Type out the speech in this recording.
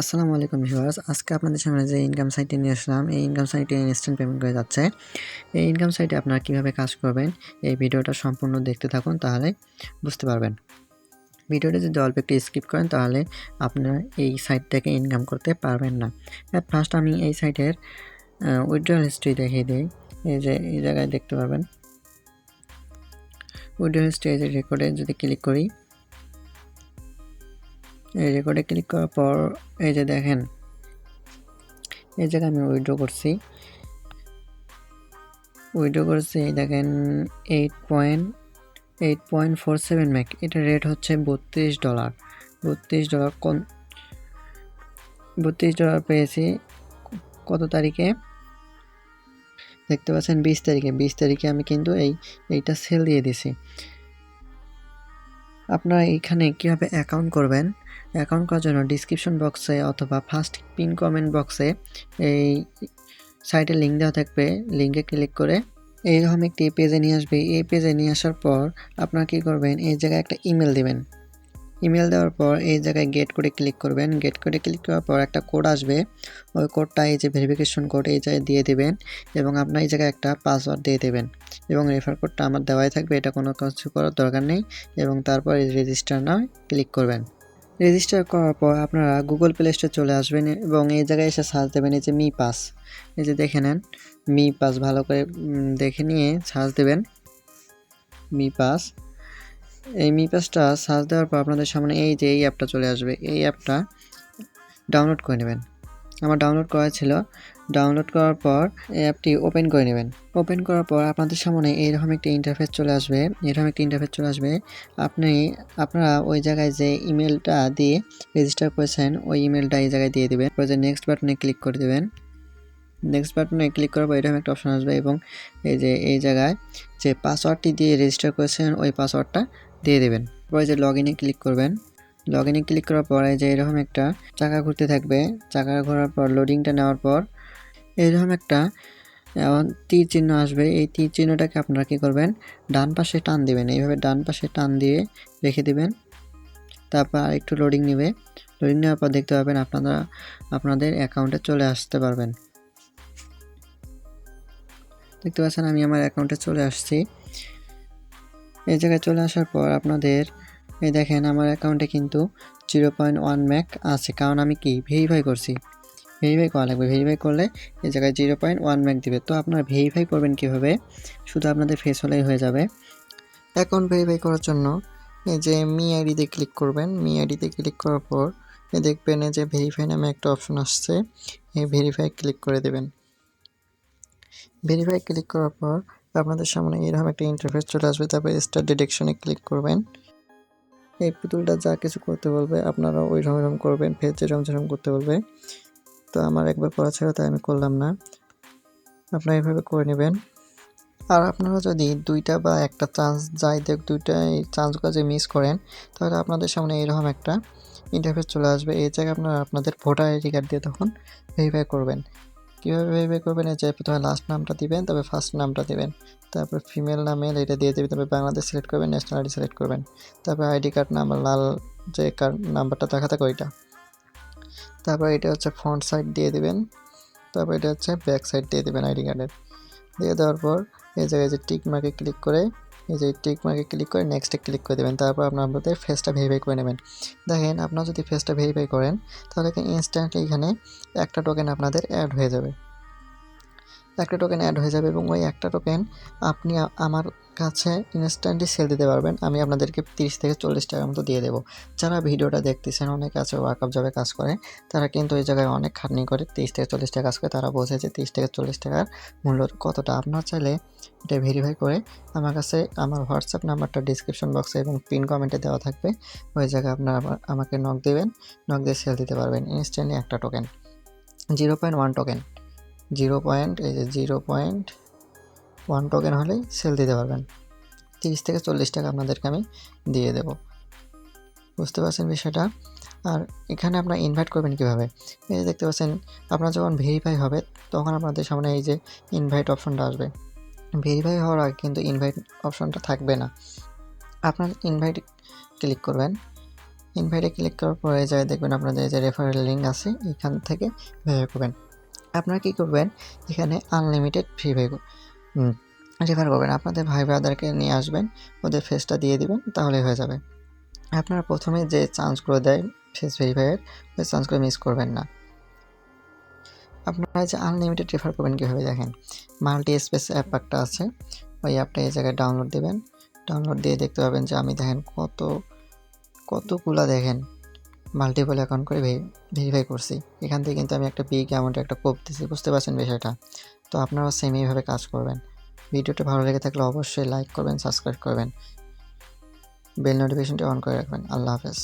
আসসালামু আলাইকুম ভিউয়ার্স। আজকে আপনাদের সামনে যে ইনকাম সাইটে নিয়ে আসলাম, এই ইনকাম সাইটে ইনস্ট্যান্ট পেমেন্ট করে যাচ্ছে। এই ইনকাম সাইটে আপনারা কীভাবে কাজ করবেন, এই ভিডিওটা সম্পূর্ণ দেখতে থাকুন তাহলে বুঝতে পারবেন। ভিডিওটা যদি অল্প একটু স্কিপ করেন তাহলে আপনারা এই সাইট থেকে ইনকাম করতে পারবেন না। ফার্স্ট আমি এই সাইটের উইথড্রল হিস্ট্রি দেখিয়ে দিই। এই যে, এই জায়গায় দেখতে পাবেন উইথড্রল হিস্ট্রি যে রেকর্ডে যদি ক্লিক করি এই রেকর্ডে ক্লিক করার পর, এই যে দেখেন, এই জায়গায় আমি উইড্রো করছি। উইড্রো করছি, দেখেন eight point eight point four seven Mac এটা রেট হচ্ছে বত্রিশ ডলার বত্রিশ ডলার কোন বত্রিশ ডলার পেয়েছি, কত তারিখে? দেখতে পাচ্ছেন বিশ তারিখে। বিশ তারিখে আমি কিন্তু এই, এইটা সেল দিয়ে দিছি। আপনারা এখানে কীভাবে অ্যাকাউন্ট করবেন? অ্যাকাউন্ট করার জন্য ডিসক্রিপশন বক্সে অথবা ফার্স্ট পিন কমেন্ট বক্সে এই সাইটে লিঙ্ক দেওয়া থাকবে। লিঙ্কে ক্লিক করে এইরকম একটি পেজে নিয়ে আসবে। এই পেজে নিয়ে আসার পর আপনারা কী করবেন? এই জায়গায় একটা ইমেল দেবেন। ইমেল দেওয়ার পর এই জায়গায় গেট করে ক্লিক করবেন। গেট করে ক্লিক করার পর একটা কোড আসবে। ওই কোডটা এই যে ভেরিফিকেশন কোড এই জায়গায় দিয়ে দেবেন এবং আপনার এই জায়গায় একটা পাসওয়ার্ড দিয়ে দেবেন এবং রেফার কোডটা আমার দেওয়াই থাকবে, এটা কোনো কিছু করার দরকার নেই এবং তারপর এই রেজিস্টার নাও ক্লিক করবেন। রেজিস্টার করার পর আপনারা গুগল প্লে স্টোরে চলে আসবেন এবং এই জায়গায় এসে সার্চ দেবেন এই যে মি পাস এই যে দেখে নেন মি পাস ভালো করে দেখে নিয়ে সার্চ দেবেন। মি পাস এই মি পাসটা সার্চ দেওয়ার পর আপনাদের সামনে এই যে এই অ্যাপটা চলে আসবে। এই অ্যাপটা ডাউনলোড করে নেবেন। আমার ডাউনলোড করা ছিল। ডাউনলোড করার পর এই অ্যাপটি ওপেন করে নেবেন। ওপেন করার পর আপনাদের সামনে এইরকম একটি ইন্টারফেস চলে আসবে। এরকম একটি ইন্টারফেস চলে আসবে। আপনি, আপনারা ওই জায়গায় যে ইমেলটা দিয়ে রেজিস্টার করেছেন, ওই ইমেলটা এই জায়গায় দিয়ে দেবেন। যে নেক্সট বাটনে ক্লিক করে দেবেন। নেক্সট বাটনে ক্লিক করার পর এরকম একটা অপশন আসবে এবং এই যে, এই জায়গায় যে পাসওয়ার্ডটি দিয়ে রেজিস্টার করেছেন, ওই পাসওয়ার্ডটা দিয়ে দেবেন। পরে যে লগ ইনে ক্লিক করবেন লগ ইনে ক্লিক করার পরে যে এরকম একটা চাকা ঘুরতে থাকবে। চাকা ঘোরার পর লোডিংটা নেওয়ার পর এরকম একটা তীর চিহ্ন আসবে। এই তীর চিহ্নটাকে আপনারা কী করবেন, ডান পাশে টান দিবেন। এইভাবে ডান পাশে টান দিয়ে রেখে দিবেন। তারপর একটু লোডিং নেবে। লোডিং নেওয়ার পর দেখতে পাবেন আপনারা, আপনাদের অ্যাকাউন্টে চলে আসতে পারবেন। দেখতে পাচ্ছেন, আমি আমার অ্যাকাউন্টে চলে আসছি। এই জায়গায় চলে আসার পর আপনাদের, এই দেখেন আমার অ্যাকাউন্টে কিন্তু জিরো পয়েন্ট ওয়ান ম্যাক আছে। কারণ আমি কি? ভেরিফাই করছি। ভেরিফাই করা লাগবে। ভেরিফাই করলে এই জায়গায় জিরো পয়েন্ট ওয়ান ম্যাক দিবে। তো আপনারা ভেরিফাই করবেন কীভাবে? শুধু আপনাদের ফেস হলেই হয়ে যাবে। অ্যাকাউন্ট ভেরিফাই করার জন্য এই যে মি আইডিতে ক্লিক করবেন। মি আইডিতে ক্লিক করার পর দেখবেন যে ভেরিফাই নামে একটা অপশন আসছে। এই ভেরিফাই ক্লিক করে দেবেন। ভেরিফাই ক্লিক করার পর আপনাদের সামনে এরকম একটা ইন্টারফেস চলে আসবে, তারপরে স্টার ডিটেকশনে ক্লিক করবেন। এই পুতুলটা যা কিছু করতে বলবে আপনারা ওই রকম এরকম করবেন ফেস যেরকম যেরকম করতে বলবে। তো আমার একবার করা ছিল তাই আমি করলাম না। আপনারা এইভাবে করে নেবেন। আর আপনারা যদি দুইটা বা একটা চান্স যাই দেখ দুইটা এই চান্সগুলো যে মিস করেন, তাহলে আপনাদের সামনে এরকম একটা ইন্টারফেস চলে আসবে। এই জায়গায় আপনারা আপনাদের ভোটার আইডি কার্ড দিয়ে তখন ভেরিফাই করবেন। কীভাবে ভেরিফাই করবেন? যে প্রথমে লাস্ট নামটা দিবেন তবে ফার্স্ট নামটা দিবেন, তারপর ফিমেল না মেল এটা দিয়ে দেবেন তবে বাংলাদেশ সিলেক্ট করবেন ন্যাশনাল আইডি সিলেক্ট করবেন, তারপর আইডি কার্ড নাম্বার লাল যে কার্ড নাম্বারটা দেখা থাকে ওইটা। তারপর এটা হচ্ছে ফ্রন্ট সাইড দিয়ে দেবেন, তারপর এটা হচ্ছে ব্যাক সাইড দিয়ে দেবেন আইডি কার্ডের দিয়ে দেওয়ার পর এই জায়গায় যে টিক মার্কে ক্লিক করে এই যে টিক মার্কে ক্লিক করে নেক্সটে ক্লিক করে দেবেন। তারপর আপনার আপনাদের ফেসটা ভেরিফাই করে নেবেন। দেখেন, আপনার যদি ফেসটা ভেরিফাই করেন, তাহলে ইনস্ট্যান্টলি এখানে একটা টোকেন আপনাদের অ্যাড হয়ে যাবে। একটা টোকেন অ্যাড হয়ে যাবে এবং ওই একটা টোকেন আপনি আমার কাছে ইনস্ট্যান্টলি সেল দিতে পারবেন। আমি আপনাদেরকে তিরিশ থেকে চল্লিশ টাকার মতো দিয়ে দেবো। যারা ভিডিওটা দেখতেছেন, অনেক আছে ওয়ার্কআপ জবে কাজ করে, তারা কিন্তু ওই জায়গায় অনেক খাটনি করে তিরিশ থেকে চল্লিশ টাকা কাজ করে, তারা বোঝে যে তিরিশ থেকে চল্লিশ টাকার মূল্য কতটা? আপনার চাইলে এটা ভেরিফাই করে আমার কাছে আমার হোয়াটসঅ্যাপ নাম্বারটা ডিসক্রিপশন বক্সে এবং পিন কমেন্টে দেওয়া থাকবে। ওই জায়গায় আপনারা আমাকে নক দেবেন নক দিয়ে সেল দিতে পারবেন ইনস্ট্যান্টলি একটা token zero point one token zero point এই যে জিরো পয়েন্ট ওয়ান টোকেন হলেই সেল দিতে পারবেন। তিরিশ থেকে চল্লিশ টাকা আপনাদেরকে আমি দিয়ে দেব। বুঝতে পারছেন বিষয়টা? আর এখানে আপনার ইনভাইট করবেন কীভাবে? এই যে দেখতে পাচ্ছেন, আপনার যখন ভেরিফাই হবে, তখন আপনাদের সামনে এই যে ইনভাইট অপশনটা আসবে। ভেরিফাই হওয়ার আগে কিন্তু ইনভাইট অপশনটা থাকবে না। আপনার ইনভাইট ক্লিক করবেন। ইনভাইটে ক্লিক করার পরে যায় দেখবেন আপনাদের যে রেফারেল লিঙ্ক আছে, এখান থেকে ভেরিফাই করবেন। আপনারা কী করবেন? এখানে আনলিমিটেড ফ্রি ভাই রেফার করবেন, আপনাদের ভাই ব্রাদারকে নিয়ে আসবেন, ওদের ফেসটা দিয়ে দিবেন, তাহলেই হয়ে যাবে। আপনারা প্রথমে যে চান্সগুলো দেয় ফেস ভেরিফাইয়ের ওই চান্সগুলো মিস করবেন না। আপনারা যে আনলিমিটেড রেফার করবেন কীভাবে দেখেন? মাল্টি স্পেস অ্যাপ একটা আছে, ওই অ্যাপটা এই জায়গায় ডাউনলোড দেবেন। ডাউনলোড দিয়ে দেখতে পাবেন যে আমি দেখেন কত, কতগুলা দেখেন। মাল্টিপল অ্যাকাউন্ট করে ভেরিফাই করছি। এখান থেকে কিন্তু আমি একটা বিগ অ্যামাউন্টে একটা কোপ দিছি, বুঝতে পারছেন বিষয়টা? তো আপনারাও সেম এইভাবে কাজ করবেন। ভিডিওটি ভালো লেগে থাকলে অবশ্যই লাইক করবেন সাবস্ক্রাইব করবেন। বেল নোটিফিকেশনটি অন করে রাখবেন। আল্লাহ হাফেজ।